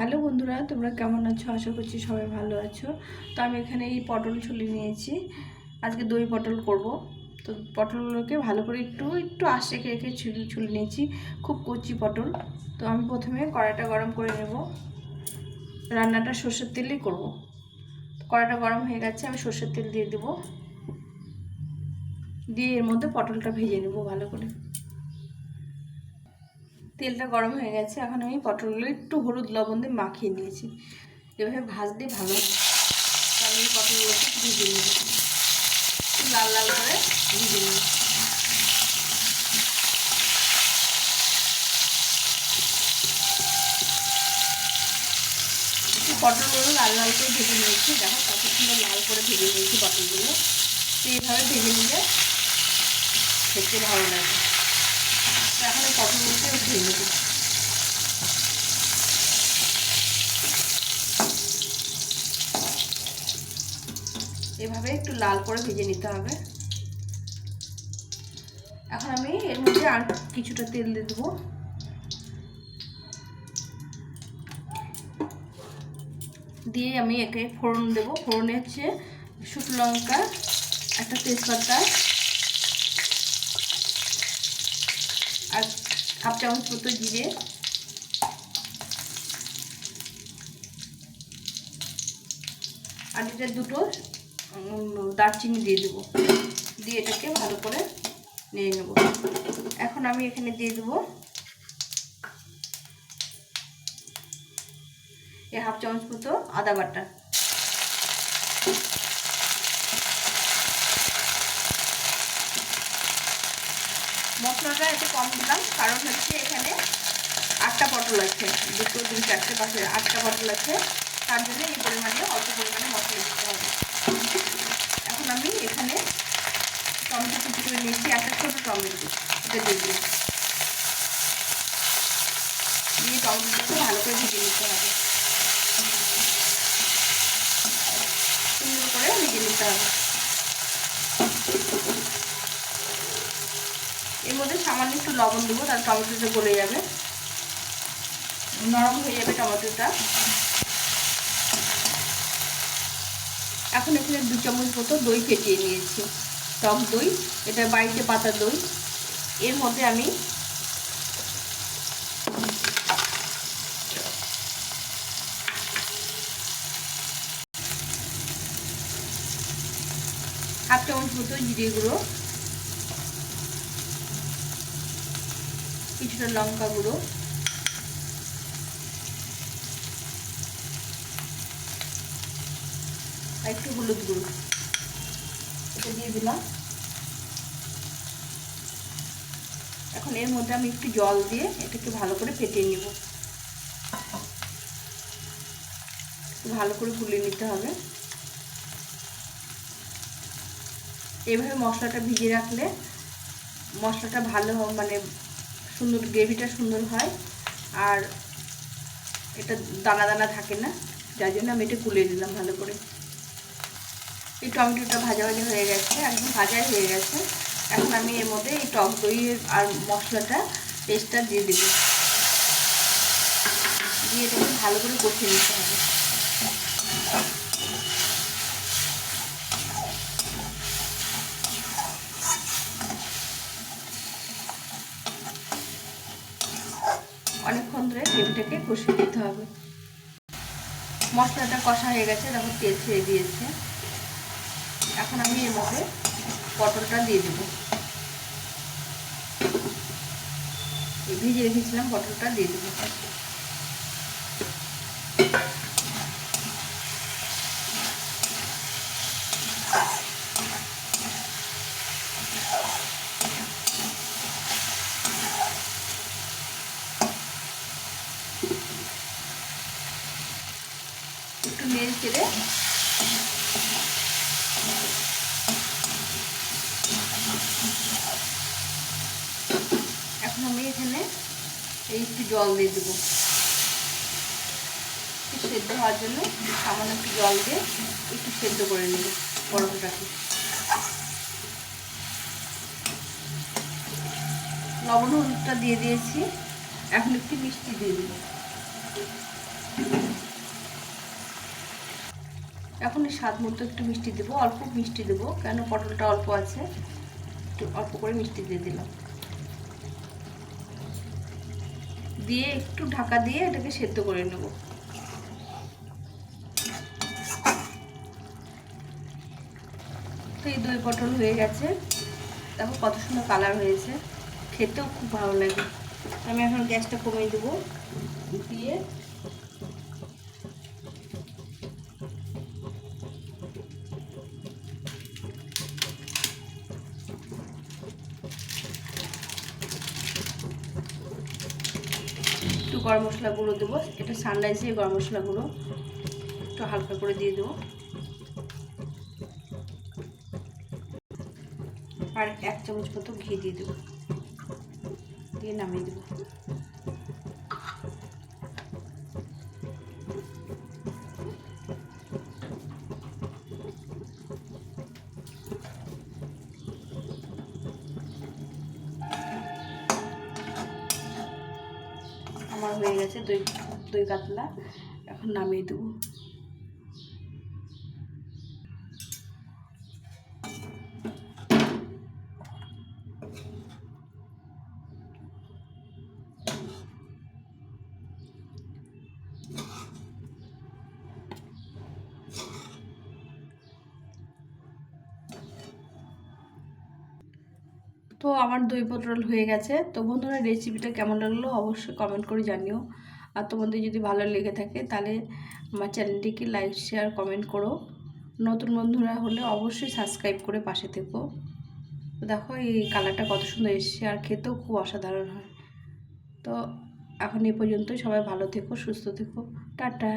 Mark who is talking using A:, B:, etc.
A: Hello বন্ধুরা, তোমরা কেমন আছো? আশা করছি সবাই ভালো আছো। তো আমি এখানে এই পটল ছুলি নিয়েছি। আজকে দই পটল করব। তো পটলগুলোকে ভালো করে একটু একটু আশ রেখে ছুলি ছুলি নিয়েছি। খুব কচি পটল। তো আমি প্রথমে কড়াইটা গরম করে নেব। রান্নাটা সর্ষের তেলেই করব। কড়াইটা গরম হয়ে গেছে, আমি সর্ষের তেল দিয়ে দেবো। দিয়ে এর মধ্যে পটলটা ভেজে নেব ভালো করে। তেলটা গরম হয়ে গেছে, এখন আমি পটলগুলো একটু হলুদ লবণ দিয়ে মাখিয়ে নিয়েছি। এভাবে ভাজলে ভালো আমি পটলগুলোকে ভেজে একটু লাল লাল করে ভেজে নিয়েছি পটলগুলো লাল লাল করে ভেজে নিয়েছি। দেখো কত সুন্দর লাল করে ভেজে নিয়েছি পটলগুলো। তো এইভাবে ভেজে নিলে দেখতে ভালো লাগে। এখন এই পটলগুলোকে ভেজে নেব এভাবে একটু লাল করে ভেজে নিতে হবে। এখন আমি এর মধ্যে আর কিছুটা তেল দিয়ে দেবো। দিয়ে আমি একে ফোড়ন দেবো। ফোড়নে হচ্ছে শুকনো লঙ্কা, একটা তেজপাতা আর হাফ চামচ মতো জিরে। আর এটা দুটো দারচিনি দিয়ে দেবো। দিয়ে এটাকে ভালো করে নিয়ে নেব। এখন আমি এখানে দিয়ে দেবো এই হাফ চামচ মতো আদা বাটা মশলাটা একটু কম দিলাম, কারণ হচ্ছে এখানে আটটা পটল আছে। দুটো, তিন, চারটে পাশে আটটা পটল আছে। তার জন্য এই পরিমাণে অল্প পরিমাণে মশলা দিতে হবে। এখন আমি এখানে টমেটো কুচি করে নিয়েছি, একটা ছোটো টমেটো এটা দিয়ে দিই দিয়ে টমেটোটাকে ভালো করে ভেজে নিতে হবে। সুন্দর করে ভেজে নিতে হবে। এর মধ্যে সামান্য একটু লবণ দেবো তার টমেটোটা গলে যাবে। নরম হয়ে যাবে টমেটোটা। এখন এখানে দু চামচ মতো দই ফেটিয়ে নিয়েছি। টক দই, এটা বাড়িতে পাতা দই। এর মধ্যে আমি হাফ চামচ মতো জিরে গুঁড়ো। কিছুটা লঙ্কা গুঁড়ো। আর একটু হলুদ গুঁড়ো। এটা দিয়ে দিলাম। এখন এর মধ্যে আমি একটু জল দিয়ে এটাকে ভালো করে ফেটিয়ে নেব। ভালো করে গুলিয়ে নিতে হবে। এভাবে মশলাটা ভিজিয়ে রাখলে মশলাটা ভালো মানে সুন্দর গ্রেভিটা সুন্দর হয়। আর এটা দানা দানা থাকে না, যার জন্য আমি এটা গুলিয়ে দিলাম ভালো করে। এই টমেটোটা ভাজা ভাজা হয়ে গেছে একদম ভাজাই হয়ে গেছে। এখন আমি এর মধ্যে এই টক দই আর মশলাটা, পেস্টটা দিয়ে দেবো। দিয়ে এটাকে ভালো করে কষিয়ে নিতে হবে। অনেকক্ষণ ধরে ডিমটাকে কষিয়ে দিতে হবে। মশলাটা কষা হয়ে গেছে, দেখো তেল ছেড়ে দিয়েছে। এখন আমি এর মধ্যে পটলটা দিয়ে দেবো। ভিজিয়ে রেখেছিলাম, পটলটা দিয়ে দেবো। একটু এখন আমি এখানে এই একটু জল দিয়ে দেবো। সেদ্ধ হওয়ার জন্য সামান্য একটু জল দিয়ে একটু সেদ্ধ করে নেব পরোটাটাকে। লবণ হলুদটা দিয়ে দিয়েছি। এখন একটু মিষ্টি দিয়ে দেবো। এখন স্বাদ মতো একটু মিষ্টি দেবো, অল্প মিষ্টি দেবো, কেন পটলটা অল্প আছে, একটু অল্প করে মিষ্টি দিয়ে দিলাম। দিয়ে একটু ঢাকা দিয়ে এটাকে সেদ্ধ করে নেব। তো এই দই পটল হয়ে গেছে। দেখো কত সুন্দর কালার হয়েছে। খেতেও খুব ভালো লাগে। আমি এখন গ্যাসটা কমিয়ে দেবো। দিয়ে একটু গরম মশলা গুঁড়ো দেবো, এটা সানরাইসে গরম মশলা গুঁড়ো, একটু হালকা করে দিয়ে দেবো। আর এক চামচ মতো ঘি দিয়ে দেবো, দিয়ে নামিয়ে দেবো। হয়ে গেছে দই দই কাতলা। এখন নামিয়ে দেবো। তো আমার দই পটল হয়ে গেছে। তো বন্ধুরা রেসিপিটা কেমন লাগল অবশ্যই কমেন্ট করে জানিও। আর তোমাদের যদি ভালো লেগে থাকে, তাহলে আমার চ্যানেলটিকে লাইক শেয়ার কমেন্ট করো। নতুন বন্ধুরা হলে অবশ্যই সাবস্ক্রাইব করে পাশে থেকো। দেখো, এই কালারটা কত সুন্দর এসছে আর খেতেও খুব অসাধারণ হয়। তো এখন এ পর্যন্তই। সবাই ভালো থেকো, সুস্থ থেকো। টাটা!